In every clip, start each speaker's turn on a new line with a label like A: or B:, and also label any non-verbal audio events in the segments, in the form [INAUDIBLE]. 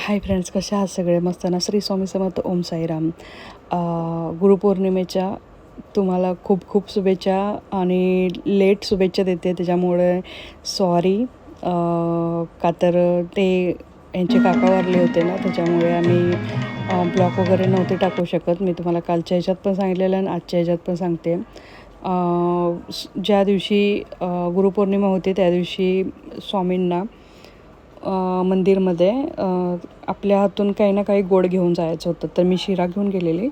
A: Hi friends कसे आहात सगळे? मस्त ना? श्री स्वामी समर्थ ओम साईराम. गुरुपौर्णिमेच्या तुम्हाला खूप खूप शुभेच्छा आणि लेट शुभेच्छा देते. त्याच्यामुळे सॉरी का तर ते यांचे काका वारले होते ना? त्याच्यामुळे आम्ही ब्लॉक वगैरे नव्हते टाकू शकत. मी तुम्हाला कालच्या ह्याच्यात पण सांगितलेलं आणि आजच्या ह्याच्यात पण सांगते. ज्या दिवशी गुरुपौर्णिमा होती त्या दिवशी स्वामींना मंदिरमध्ये आपल्या हातून काही ना काही गोड घेऊन जायचं होतं तर मी शिरा घेऊन गेलेली.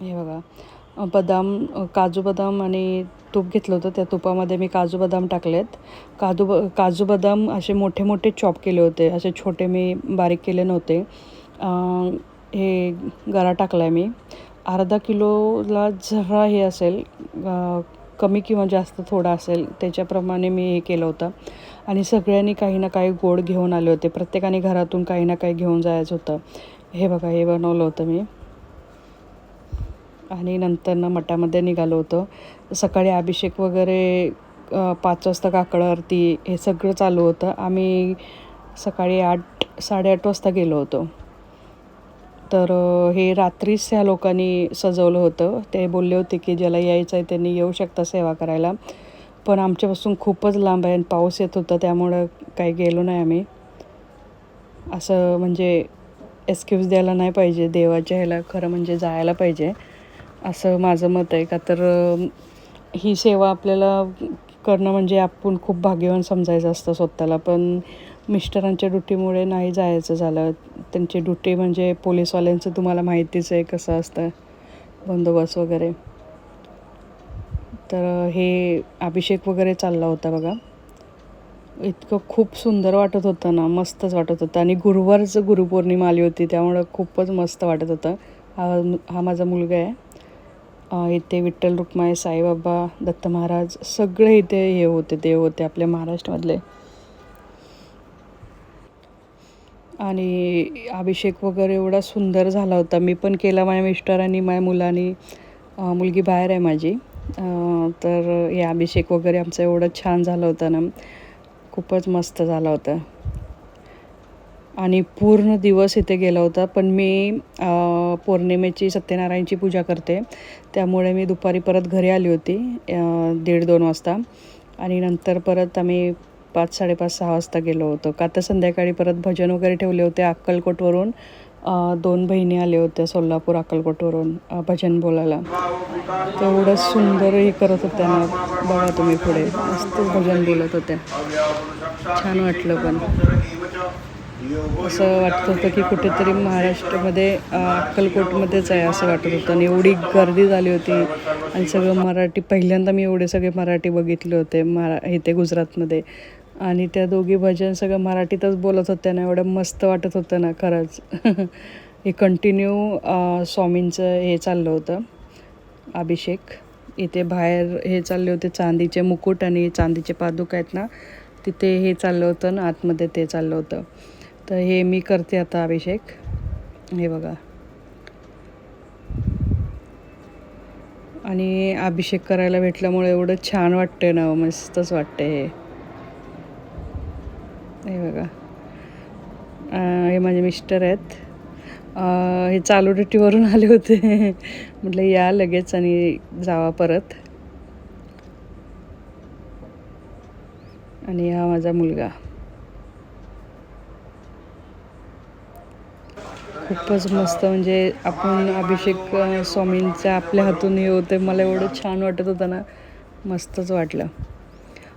A: हे बघा बदाम काजू बदाम आणि तूप घेतलं होतं. त्या तुपामध्ये मी काजू बदाम टाकलेत. काजू ब काजू बदाम असे मोठे मोठे चॉप केले होते. असे छोटे मी बारीक केले नव्हते. हे गरा टाकला आहे मी. अर्धा किलोला जरा हे असेल कमी किंवा जास्त थोडा असेल त्याच्याप्रमाणे मी हे केलं होतं. आणि सगळ्यांनी काही ना काही गोड घेऊन आले होते. प्रत्येकाने घरातून काही ना काही घेऊन जायचं होतं. हे बघा हे बनवलं होतं मी. आणि नंतर मठामध्ये निघालो होतो. सकाळी अभिषेक वगैरे पाच वाजता काकड आरती हे सगळं चालू होतं. आम्ही सकाळी आठ साडेआठ वाजता गेलो होतो. तर हे रात्रीच ह्या लोकांनी सजवलं होतं. ते बोलले होते की ज्याला यायचं आहे त्यांनी येऊ शकता सेवा करायला. पण आमच्यापासून खूपच लांब आहे आणि पाऊस येत होता त्यामुळं काही गेलो नाही आम्ही. असं म्हणजे एक्सक्यूज द्यायला नाही पाहिजे देवाच्या ह्याला खरं म्हणजे जायला पाहिजे. असं माझं मत आहे. का तर ही सेवा आपल्याला करणं म्हणजे आपण खूप भाग्यवान समजायचं असतं स्वतःला. पण मिस्टरांच्या ड्युटीमुळे नाही जायचं झालं. त्यांची ड्युटी म्हणजे पोलीसवाल्यांचं तुम्हाला माहितीच आहे कसं असतं बंदोबस्त वगैरे. तर हे अभिषेक वगैरे चालला होता बघा. इतकं खूप सुंदर वाटत होतं ना मस्तच वाटत होतं. आणि गुरुवारच गुरुपौर्णिमा आली होती त्यामुळं खूपच मस्त वाटत होतं. हा हा माझा मुलगा आहे. इथे विठ्ठल रुक्माई साईबाबा दत्त महाराज सगळे इथे हे होते देव होते आपल्या महाराष्ट्रामधले. आणि अभिषेक वगैरे एवढा सुंदर झाला होता. मी पण केला माझ्या मिस्टरांनी माझ्या मुलांनी. मुलगी बाहेर आहे माझी. तर हे अभिषेक वगैरे आमचं एवढं छान झालं होतं ना. खूपच मस्त झाला होता. आणि पूर्ण दिवस इथे गेला होता पण मी पौर्णिमेची सत्यनारायणची पूजा करते. त्यामुळे मी दुपारी परत घरी आली होती दीड दोन वाजता. आणि नंतर परत आम्ही पाच साडेपाच सहा वाजता गेलो होतो. का तर संध्याकाळी परत भजन वगैरे ठेवले होते अक्कलकोटवरून. दोन बहिणी आल्या होत्या सोलापूर अक्कलकोटवरून भजन बोलायला. तेवढं सुंदर हे करत होत्या ना बघा तुम्ही पुढे. मस्त भजन बोलत होत्या छान वाटलं पण. असं वाटत होतं की कुठेतरी महाराष्ट्रामध्ये अक्कलकोटमध्येच आहे असं वाटत होतं. आणि एवढी गर्दी झाली होती. आणि सगळं मराठी पहिल्यांदा मी एवढे सगळे मराठी बघितले होते मरा इथे गुजरातमध्ये. आणि त्या दोघी भजन सगळं मराठीतच बोलत होत्या ना एवढं मस्त वाटत होतं ना खरंच. [LAUGHS] हे कंटिन्यू स्वामींचं हे चाललं होतं अभिषेक. इथे बाहेर हे चालले होते चांदीचे मुकुट आणि चांदीचे पादुक आहेत ना तिथे हे चाललं होतं ना आतमध्ये ते चाललं होतं. तर हे मी करते आता अभिषेक. हे बघा. आणि अभिषेक करायला भेटल्यामुळे एवढं छान वाटतंय ना मस्तच वाटतंय हे. हे बघा. हे माझे मिस्टर आहेत. हे चालू ड्युटीवरून आले होते. [LAUGHS] म्हटलं या लगेच आणि जावा परत. आणि हा माझा मुलगा. खूपच मस्त म्हणजे आपण अभिषेक स्वामींच्या आपल्या हातून हे होते मला एवढं छान वाटत होतं ना. मस्तच वाटलं.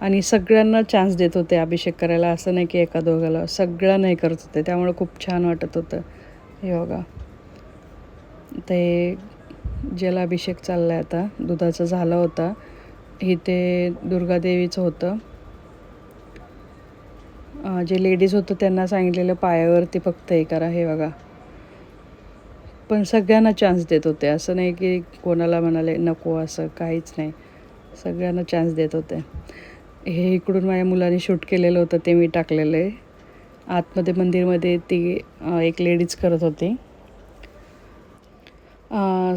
A: आणि सगळ्यांना चान्स देत होते अभिषेक करायला. असं नाही की एका दोघाला. सगळं नाही करत होते. त्यामुळे खूप छान वाटत होतं. हे बघा. ते जलाभिषेक चालला आहे आता दुधाचा झाला होता. इथे दुर्गादेवीचं होतं. जे लेडीज होतं त्यांना सांगितलेलं पायावरती फक्त हे करा. हे बघा. पण सगळ्यांना चान्स देत होते. असं नाही की कोणाला म्हणाले नको असं काहीच नाही. सगळ्यांना चान्स देत होते. हे इकडून माझ्या मुलाने शूट केलेलं होतं ते मी टाकलेलं आहे. आतमध्ये मंदिरमध्ये ती एक लेडीज करत होती.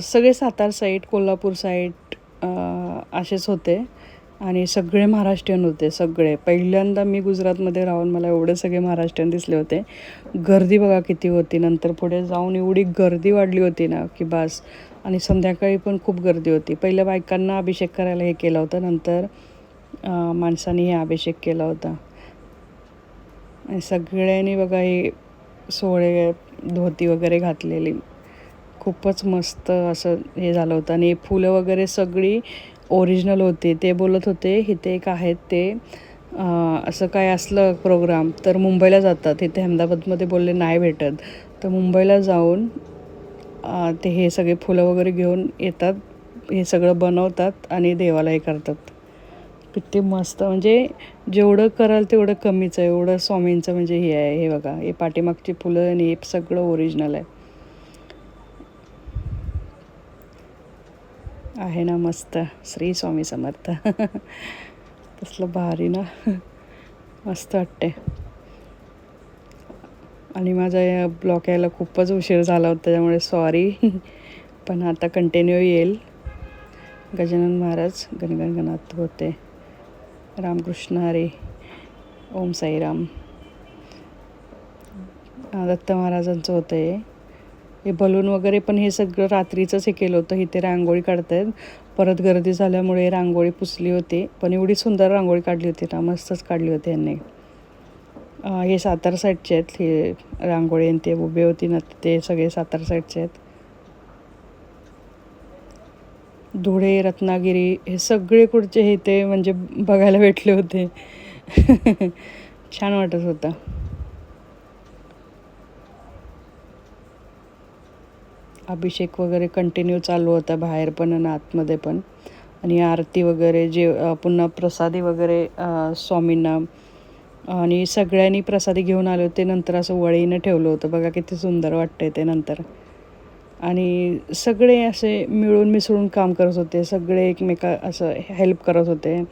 A: सगळे सातार साईड कोल्हापूर साईड असेच होते. आणि सगळे महाराष्ट्रीयन होते सगळे. पहिल्यांदा मी गुजरातमध्ये राहून मला एवढे सगळे महाराष्ट्रीयन दिसले होते. गर्दी बघा किती होती. नंतर पुढे जाऊन एवढी गर्दी वाढली होती ना की बस. आणि संध्याकाळी पण खूप गर्दी होती. पहिल्या बायकांना अभिषेक करायला हे केलं होतं. नंतर माणसाने हे अभिषेक केला होता. आणि सगळ्यांनी बघा हे सोहळे धोती वगैरे घातलेली. खूपच मस्त असं हे झालं होतं. आणि फुलं वगैरे सगळी ओरिजिनल होती. ते बोलत होते इथे एक आहेत ते. असं काय असलं प्रोग्राम तर मुंबईला जातात. इथे अहमदाबादमध्ये बोलले नाही भेटत. तर मुंबईला जाऊन ते हे सगळे फुलं वगैरे घेऊन येतात. हे सगळं बनवतात आणि देवाला हे करतात. किती मस्त. म्हणजे जेवढं कराल तेवढं कमीच आहे. एवढं स्वामींचं म्हणजे हे आहे. हे बघा हे पाठीमागची फुलं आणि हे सगळं ओरिजिनल आहे. आहे ना मस्त. श्री स्वामी समर्थ. [LAUGHS] तसलं भारी ना. मस्त वाटते आणि माझा या ब्लॉक यायला खूपच उशीर झाला होता त्यामुळे सॉरी [LAUGHS] पण आता कंटिन्यू येईल. गजानन महाराज गणगणगणात होते. रामकृष्ण हरे. ओम साईराम. दत्त महाराजांचं होतं हे हे बलून वगैरे पण हे सगळं रात्रीचंच हे केलं होतं. इथे रांगोळी काढतायत. परत गर्दी झाल्यामुळे रांगोळी पुसली होती. पण एवढी सुंदर रांगोळी काढली होती ना मस्तच काढली होती यांनी. हे सातारा साईडचे आहेत. हे रांगोळी आणि ते उभे होती ना ते सगळे सातारा साईडचे आहेत. धुळे रत्नागिरी हे सगळे कुठचे हे ते म्हणजे बघायला भेटले होते. [LAUGHS] छान वाटत होतं. अभिषेक वगैरे कंटिन्यू चालू होता बाहेर पण आणि आतमध्ये पण. आणि आरती वगैरे जे पुन्हा प्रसादी वगैरे स्वामींना. आणि सगळ्यांनी प्रसादी घेऊन आले होते. नंतर असं वळीनं ठेवलं होतं. बघा किती सुंदर वाटतंय ते नंतर. आणि सगळे असे मिळून मिसळून काम करत होते. सगळे एकमेका असं हेल्प करत होते.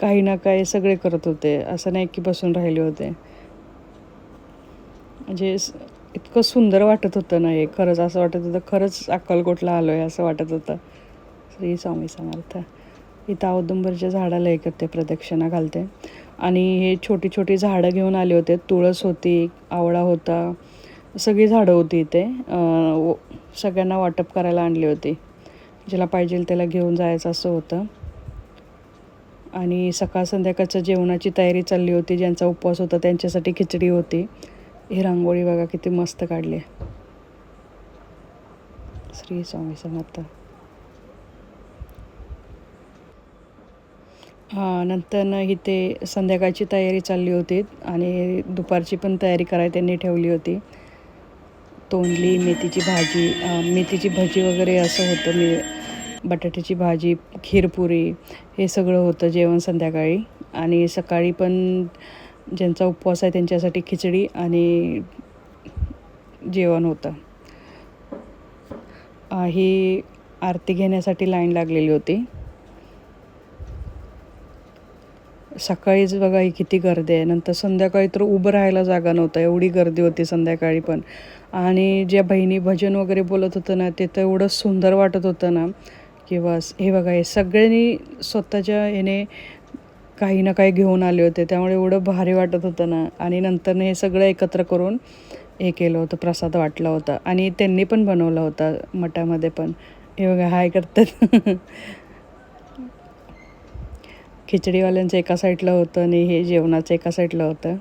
A: काही ना काही सगळे करत होते. असं नाही की बसून राहिले होते. म्हणजे इतकं सुंदर वाटत होतं ना हे. खरंच असं वाटत होतं खरंच अक्कलकोटला आलो आहे असं वाटत होतं. श्री स्वामी समर्थ. इथं औदुंबरच्या झाडाला हे करते प्रदक्षिणा घालते. आणि हे छोटी छोटी झाडं घेऊन आले होते. तुळस होती आवळा होता. सगळी झाडं होती इथे. व- सगळ्यांना वाटप करायला आणली होती. ज्याला पाहिजे त्याला घेऊन जायचं असं होतं. आणि सकाळ संध्याकाळचं जेवणाची तयारी चालली होती. ज्यांचा उपवास होता त्यांच्यासाठी खिचडी होती. ही रांगोळी बघा किती मस्त काढली. श्री स्वामी समर्थ. हां नंतर इथे संध्याकाळची तयारी चालली होती आणि दुपारची पण तयारी करायला त्यांनी ठेवली होती. तोंडली मेथीची भाजी मेथीची भजी वगैरे असं होतं. मी बटाट्याची भाजी खीरपुरी हे सगळं होतं जेवण संध्याकाळी. आणि सकाळी पण ज्यांचा उपवास आहे त्यांच्यासाठी खिचडी आणि जेवण होतं. ही आरती घेण्यासाठी लाईन लागलेली होती. सकाळीच बघा ही किती गर्दी आहे. नंतर संध्याकाळी तर उभं राहायला जागा नव्हता. एवढी गर्दी होती संध्याकाळी पण. आणि ज्या बहिणी भजन वगैरे बोलत होतं ना ते तर एवढं सुंदर वाटत होतं ना की बस हे बघा हे सगळ्यांनी स्वतःच्या ह्याने काही ना काही घेऊन आले होते. त्यामुळे एवढं भारी वाटत होतं ना. आणि नंतर हे सगळं एकत्र करून हे केलं होतं प्रसाद वाटला होता. आणि त्यांनी पण बनवला होता मठामध्ये पण. हे बघा हाय करतात. [LAUGHS] खिचडीवाल्यांचं एका साईडला होतं आणि हे जेवणाचं एका साईडला होतं.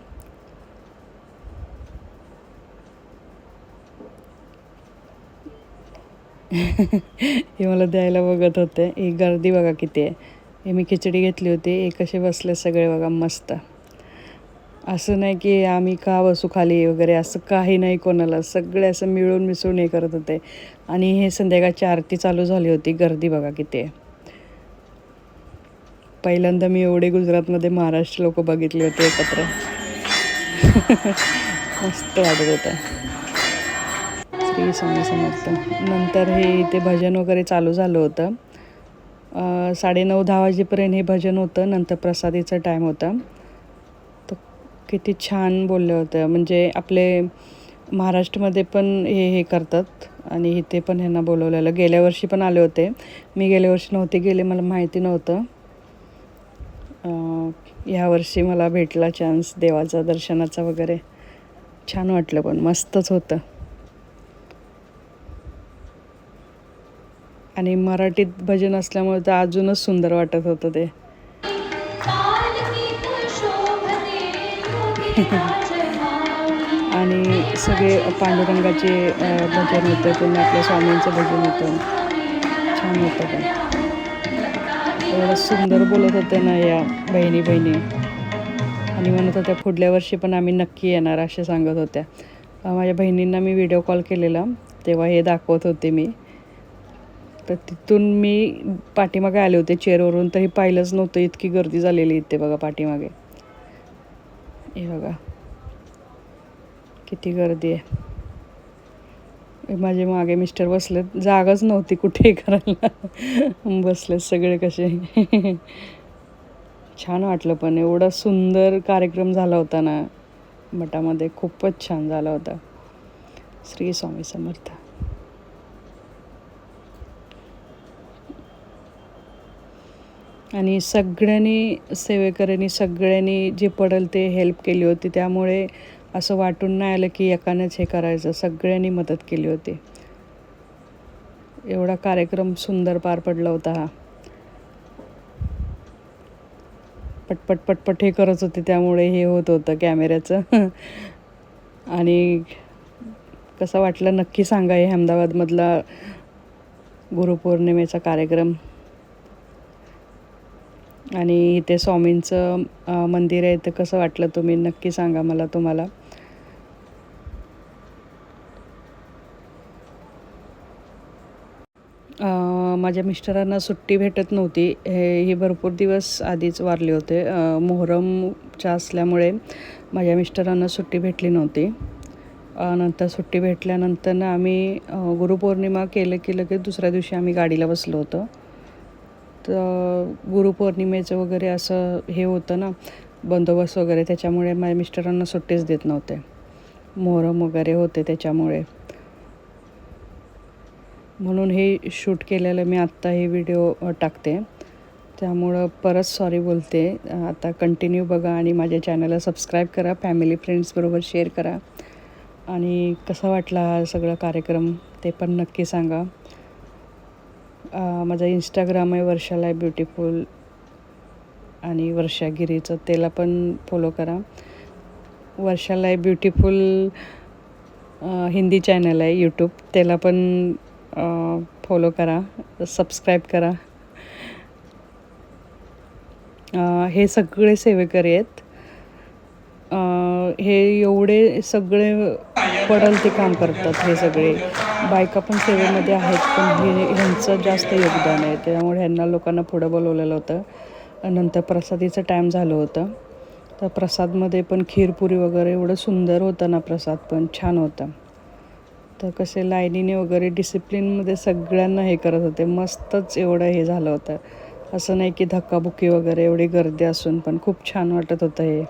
A: हे मला द्यायला बघत होते. ही गर्दी बघा किती आहे. हे मी खिचडी घेतली होती. हे कसे बसले सगळे बघा मस्त. असं नाही की आम्ही का बसू खाली वगैरे असं काही नाही कोणाला. सगळे असं मिळून मिसळून हे करत होते. आणि हे संध्याकाळची आरती चालू झाली होती. गर्दी बघा किती आहे. पहिल्यांदा मी एवढे गुजरातमध्ये महाराष्ट्र लोक बघितले होते एकत्र. [LAUGHS] मस्त वाटत होतं. श्री स्वामी समर्थ. नंतर हे इथे भजन वगैरे चालू झालं होतं. साडे साडेनऊ दहा वाजेपर्यंत हे भजन होतं नंतर प्रसादीचा टाईम होता. तर किती छान बोललं होतं. म्हणजे आपले महाराष्ट्रामध्ये पण हे हे करतात आणि इथे पण ह्यांना बोलवलेलं. गेल्या वर्षी पण आले होते. मी गेल्या वर्षी नव्हते गेले मला माहिती नव्हतं. ह्यावर्षी मला भेटला चान्स देवाचा दर्शनाचा वगैरे. छान वाटलं पण मस्तच होतं. आणि मराठीत भजन असल्यामुळे तर अजूनच सुंदर वाटत होतं ते. [LAUGHS] आणि सगळे पांडुरंगाचे भजन होतं पुन्हा आपल्या स्वामींचं भजन होतं. छान होतं पण. एवढं सुंदर बोलत होते ना या बहिणी बहिणी. आणि म्हणत होत्या पुढल्या वर्षी पण आम्ही नक्की येणार असे सांगत होत्या. माझ्या बहिणींना मी व्हिडिओ कॉल केलेला. तेव्हा हे दाखवत होते मी. तर तिथून मी पाठीमागे आले होते चेअरवरून तरी पाहिलंच नव्हतं इतकी गर्दी झालेली इथे बघा पाठीमागे. हे बघा. किती गर्दी आहे. माझे मागे मिस्टर बसलेत. जागाच नव्हती कुठे करायला. बसलेत सगळे कसे. छान वाटलं पण. एवढा सुंदर कार्यक्रम झाला होता ना. मठामध्ये खूपच छान झाला होता. श्री स्वामी समर्थ. आणि सगळ्यांनी सेवेकऱ्यांनी सगळ्यांनी जे पडेल ते हेल्प केली होती. त्यामुळे असं वाटून नाही आलं की एकानेच हे करायचं. सगळ्यांनी मदत केली होती. एवढा कार्यक्रम सुंदर पार पडला होता हा. पटपट पटपट हे करत होते त्यामुळे हे होत होतं कॅमेऱ्याचं. [LAUGHS] आणि कसं वाटलं नक्की सांगा हे अहमदाबादमधला गुरुपौर्णिमेचा कार्यक्रम. आणि इथे स्वामींचं मंदिर आहे तर कसं वाटलं तुम्ही? नक्की सांगा मला तुम्हाला. माझ्या मिस्टरांना सुट्टी भेटत नव्हती. हे हे भरपूर दिवस आधीच वारले होते. मोहरमच्या असल्यामुळे माझ्या मिस्टरांना सुट्टी भेटली नव्हती. नंतर सुट्टी भेटल्यानंतर आम्ही गुरुपौर्णिमा केलं की लगेच दुसऱ्या दिवशी आम्ही गाडीला बसलो होतो. गुरुपौर्णिमेचं वगैरे असं हे होतं ना बंदोबस्त वगैरे त्याच्यामुळे माझ्या मिस्टरांना सुट्टीच देत नव्हते. मोहरम वगैरे होते त्याच्यामुळे. म्हणून हे शूट केलेलं मी आत्ता हे व्हिडिओ टाकते. त्यामुळं परत सॉरी बोलते. आता कंटिन्यू बघा आणि माझ्या चॅनलला सबस्क्राईब करा फॅमिली फ्रेंड्सबरोबर शेअर करा. आणि कसा वाटला हा सगळा कार्यक्रम ते पण नक्की सांगा. माझा इंस्टाग्राम आहे वर्षाला आहे ब्युटिफुल आणि वर्षागिरीचं त्याला पण फॉलो करा. वर्षाला आहे ब्युटिफुल हिंदी चॅनल आहे यूट्यूब त्याला पण फॉलो करा सबस्क्राईब करा. हे सगळे सेवेकरी आहेत. हे एवढे सगळे पडल ते काम करतात हे सगळे. बायका पण सेवेमध्ये आहेत पण हे ह्यांचं जास्त योगदान आहे. त्यामुळे ह्यांना लोकांना पुढं बोलवलेलं होतं. नंतर प्रसादीचं टाईम झालं होतं. तर प्रसादमध्ये पण खीरपुरी वगैरे एवढं सुंदर होतं ना प्रसाद पण छान होता. तर कसे लाईनीने वगैरे डिसिप्लिनमध्ये सगळ्यांना हे करत होते. मस्तच एवढं हे झालं होतं. असं नाही की धक्काबुक्की वगैरे एवढी गर्दी असून पण खूप छान वाटत होतं हे.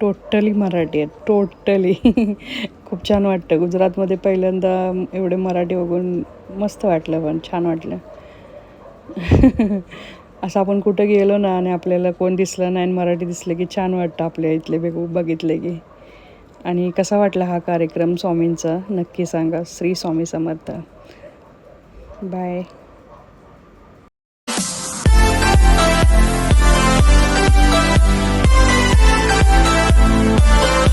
A: टोटली मराठी आहेत. टोटली [LAUGHS] खूप छान वाटतं. गुजरातमध्ये पहिल्यांदा एवढे मराठी बघून मस्त वाटलं पण छान वाटलं. [LAUGHS] असं आपण कुठं गेलो ना आणि आपल्याला कोण दिसलं नाही आणि मराठी दिसलं की छान वाटतं आपल्या इथले बेगू बघितले की. आणि कसा वाटला हा कार्यक्रम स्वामींचा? नक्की सांगा. Shri Swami Samarth. Bye Thank you.